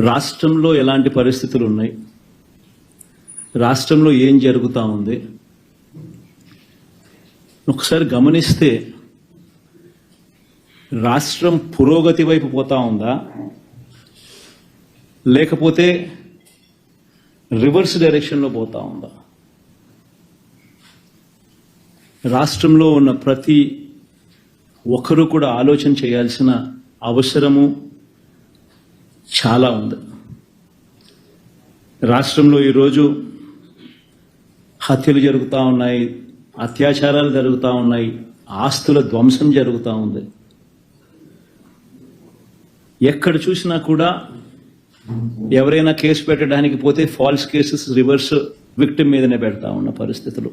రాష్ట్రంలో ఎలాంటి పరిస్థితులు ఉన్నాయి రాష్ట్రంలో ఏం జరుగుతూ ఉంది? ఒకసారి గమనిస్తే రాష్ట్రం పురోగతి వైపు పోతా ఉందా? లేకపోతే రివర్స్ డైరెక్షన్లో పోతా ఉందా? రాష్ట్రంలో ఉన్న ప్రతి ఒక్కరూ కూడా ఆలోచన చేయాల్సిన అవసరము చాలా ఉంది. రాష్ట్రంలో ఈరోజు హత్యలు జరుగుతూ ఉన్నాయి అత్యాచారాలు జరుగుతూ ఉన్నాయి ఆస్తుల ధ్వంసం జరుగుతూ ఉంది. ఎక్కడ చూసినా కూడా ఎవరైనా కేసు పెట్టడానికి పోతే ఫాల్స్ కేసెస్ రివర్స్ విక్టిమ్ మీదనే పెడతా ఉన్న పరిస్థితులు.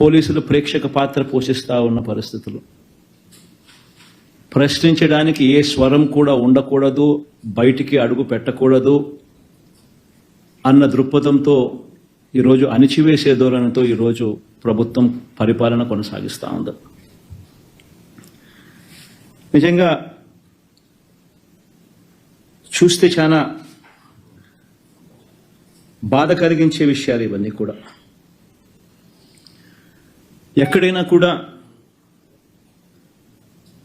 పోలీసులు ప్రేక్షక పాత్ర పోషిస్తూ ఉన్న పరిస్థితులు. ప్రశ్నించడానికి ఏ స్వరం కూడా ఉండకూడదు బయటికి అడుగు పెట్టకూడదు అన్న దృక్పథంతో ఈరోజు అణిచివేసే ధోరణితో ఈరోజు ప్రభుత్వం పరిపాలన కొనసాగిస్తూ ఉంది. నిజంగా చూస్తే చాలా బాధ కలిగించే విషయాలు ఇవన్నీ కూడా. ఎక్కడైనా కూడా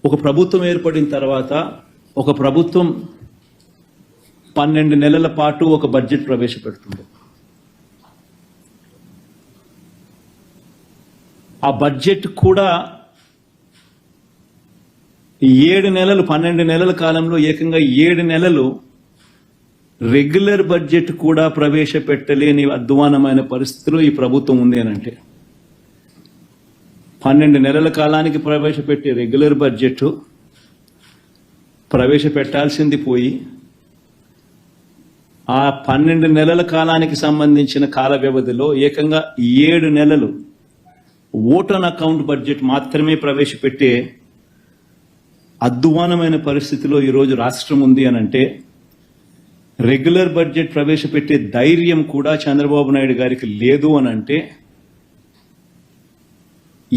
ఒక ప్రభుత్వం ఏర్పడిన తర్వాత ఒక ప్రభుత్వం పన్నెండు నెలల పాటు ఒక బడ్జెట్ ప్రవేశపెడుతుంది ఆ బడ్జెట్ కూడా ఏడు నెలలు పన్నెండు నెలల కాలంలో ఏకంగా ఏడు నెలలు రెగ్యులర్ బడ్జెట్ కూడా ప్రవేశపెట్టలేని అధ్వానమైన పరిస్థితిలో ఈ ప్రభుత్వం ఉంది అని అంటే పన్నెండు నెలల కాలానికి ప్రవేశపెట్టే రెగ్యులర్ బడ్జెట్ ప్రవేశపెట్టాల్సింది పోయి ఆ పన్నెండు నెలల కాలానికి సంబంధించిన కాల వ్యవధిలో ఏకంగా ఏడు నెలలు ఓటన్ అకౌంట్ బడ్జెట్ మాత్రమే ప్రవేశపెట్టే అద్వానమైన పరిస్థితిలో ఈరోజు రాష్ట్రం ఉంది అని అంటే రెగ్యులర్ బడ్జెట్ ప్రవేశపెట్టే ధైర్యం కూడా చంద్రబాబు నాయుడు గారికి లేదు అని అంటే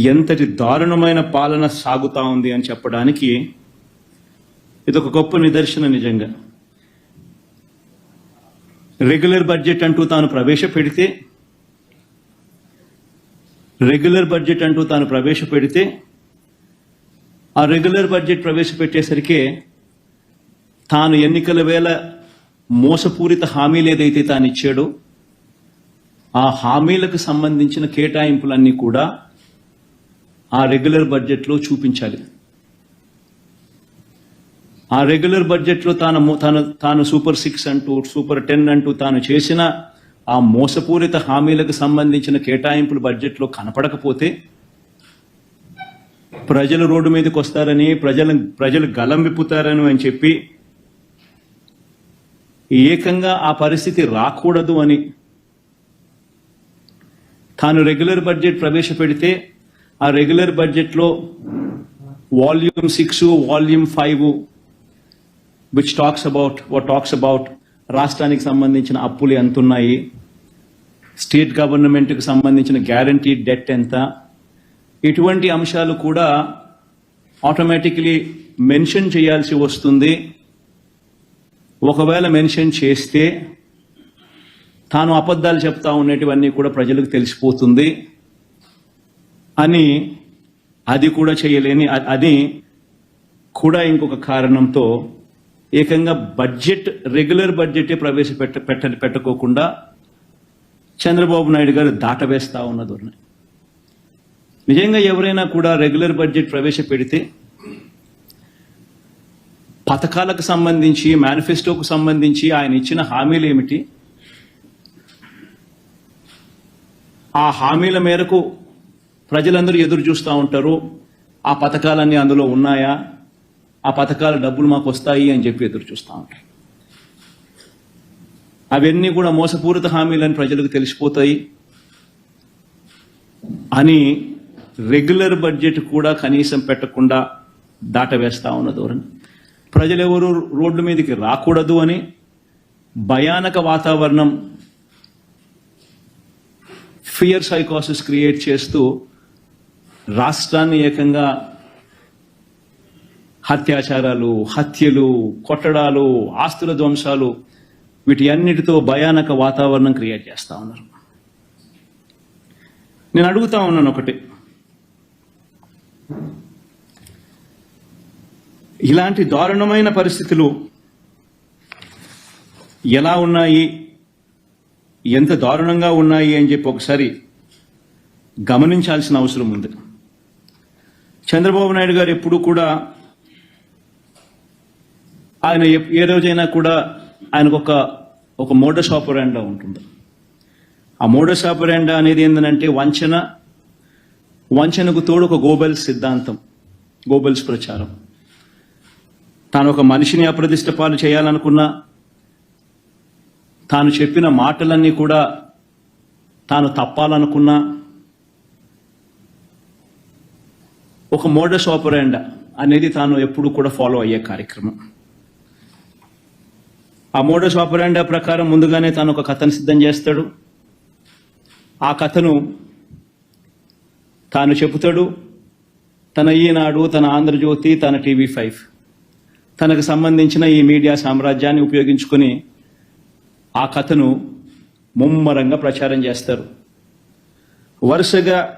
ఎంతటి దారుణమైన పాలన సాగుతా ఉంది అని చెప్పడానికి ఇదొక గొప్ప నిదర్శన నిజంగా. రెగ్యులర్ బడ్జెట్ అంటూ తాను ప్రవేశపెడితే రెగ్యులర్ బడ్జెట్ అంటూ తాను ప్రవేశపెడితే ఆ రెగ్యులర్ బడ్జెట్ ప్రవేశపెట్టేసరికి తాను ఎన్నికల వేళ మోసపూరిత హామీలు ఏదైతే తాను ఇచ్చాడో ఆ హామీలకు సంబంధించిన కేటాయింపులన్నీ కూడా ఆ రెగ్యులర్ బడ్జెట్లో చూపించాలి. ఆ రెగ్యులర్ బడ్జెట్లో తాను తాను తాను సూపర్ సిక్స్ అంటూ సూపర్ టెన్ అంటూ తాను చేసిన ఆ మోసపూరిత హామీలకు సంబంధించిన కేటాయింపులు బడ్జెట్లో కనపడకపోతే ప్రజలు రోడ్డు మీదకి వస్తారని ప్రజలు ప్రజలు గలం విప్పుతారని అని చెప్పి ఏకంగా ఆ పరిస్థితి రాకూడదు అని తాను రెగ్యులర్ బడ్జెట్ ప్రవేశపెడితే ఆ రెగ్యులర్ బడ్జెట్లో volume six volume five which talks about what talks about రాష్ట్రానికి సంబంధించిన అప్పులు ఎంత ఉన్నాయి స్టేట్ గవర్నమెంట్కి సంబంధించిన గ్యారంటీ డెట్ ఎంత ఇటువంటి అంశాలు కూడా ఆటోమేటిక్లీ మెన్షన్ చేయాల్సి వస్తుంది. ఒకవేళ మెన్షన్ చేస్తే తాను అబద్ధాలు చెప్తా ఉన్నటివన్నీ కూడా ప్రజలకు తెలిసిపోతుంది. అని అది కూడా చేయలేని అది కూడా ఇంకొక కారణంతో ఏకంగా బడ్జెట్ రెగ్యులర్ బడ్జెటే ప్రవేశపెట్ట పెట్ట పెట్టుకోకుండా చంద్రబాబు నాయుడు గారు దాటవేస్తా ఉన్న ధోరణి నిజంగా ఎవరైనా కూడా రెగ్యులర్ బడ్జెట్ ప్రవేశపెడితే పథకాలకు సంబంధించి మేనిఫెస్టోకు సంబంధించి ఆయన ఇచ్చిన హామీలు ఏమిటి? ఆ హామీల మేరకు ప్రజలందరూ ఎదురు చూస్తూ ఉంటారు ఆ పథకాలన్నీ అందులో ఉన్నాయా? ఆ పథకాల డబ్బులు మాకు వస్తాయి అని చెప్పి ఎదురు చూస్తూ ఉంటారు. అవన్నీ కూడా మోసపూరిత హామీలని ప్రజలకు తెలిసిపోతాయి అని రెగ్యులర్ బడ్జెట్ కూడా కనీసం పెట్టకుండా దాటవేస్తా ఉన్న ధోరణి. ప్రజలెవరూ రోడ్డు మీదకి రాకూడదు అని భయానక వాతావరణం ఫియర్ సైకాసిస్ క్రియేట్ చేస్తూ రాష్ట్రాన్ని ఏకంగా హత్యాచారాలు హత్యలు కొట్టడాలు ఆస్తుల ధ్వంసాలు వీటి అన్నిటితో భయానక వాతావరణం క్రియేట్ చేస్తా ఉన్నారు. నేను అడుగుతా ఉన్నాను ఒకటి. ఇలాంటి దారుణమైన పరిస్థితులు ఎలా ఉన్నాయి? ఎంత దారుణంగా ఉన్నాయి అని చెప్పి ఒకసారి గమనించాల్సిన అవసరం ఉంది. చంద్రబాబు నాయుడు గారు ఎప్పుడు కూడా ఆయన ఏ రోజైనా కూడా ఆయనకు ఒక ఒక మోడస్ ఆపరాండా ఉంటుంది. ఆ మోడస్ ఆపరాండా అనేది ఏంటంటే వంచన వంచనకు తోడు ఒక గోబెల్స్ సిద్ధాంతం గోబెల్స్ ప్రచారం. తాను ఒక మనిషిని అప్రదిష్ట పాలు చేయాలనుకున్నా తాను చెప్పిన మాటలన్నీ కూడా తాను తప్పాలనుకున్నా ఒక మోడస్ ఆపరాండా అనేది తాను ఎప్పుడు కూడా ఫాలో అయ్యే కార్యక్రమం. ఆ మోడస్ ఆపరాండా ప్రకారం ముందుగానే తాను ఒక కథను సిద్ధం చేస్తాడు. ఆ కథను తాను చెబుతాడు. తన ఈనాడు తన ఆంధ్రజ్యోతి తన టీవీ ఫైవ్ తనకు సంబంధించిన ఈ మీడియా సామ్రాజ్యాన్ని ఉపయోగించుకొని ఆ కథను ముమ్మరంగా ప్రచారం చేస్తారు. వరుసగా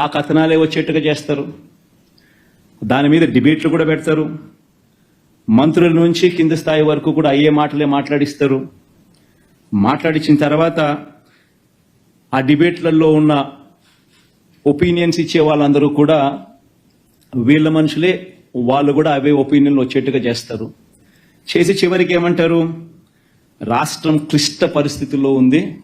ఆ కథనాలే వచ్చేట్టుగా చేస్తారు. దాని మీద డిబేట్లు కూడా పెడతారు. మంత్రుల నుంచి కింద స్థాయి వరకు కూడా అయ్యే మాటలే మాట్లాడిస్తారు. మాట్లాడించిన తర్వాత ఆ డిబేట్లలో ఉన్న ఒపీనియన్స్ ఇచ్చే వాళ్ళందరూ కూడా వీళ్ళ మనుషులే వాళ్ళు కూడా అవే ఒపీనియన్లు వచ్చేట్టుగా చేస్తారు. చేసి చివరికి ఏమంటారు? రాష్ట్రం క్లిష్ట పరిస్థితుల్లో ఉంది.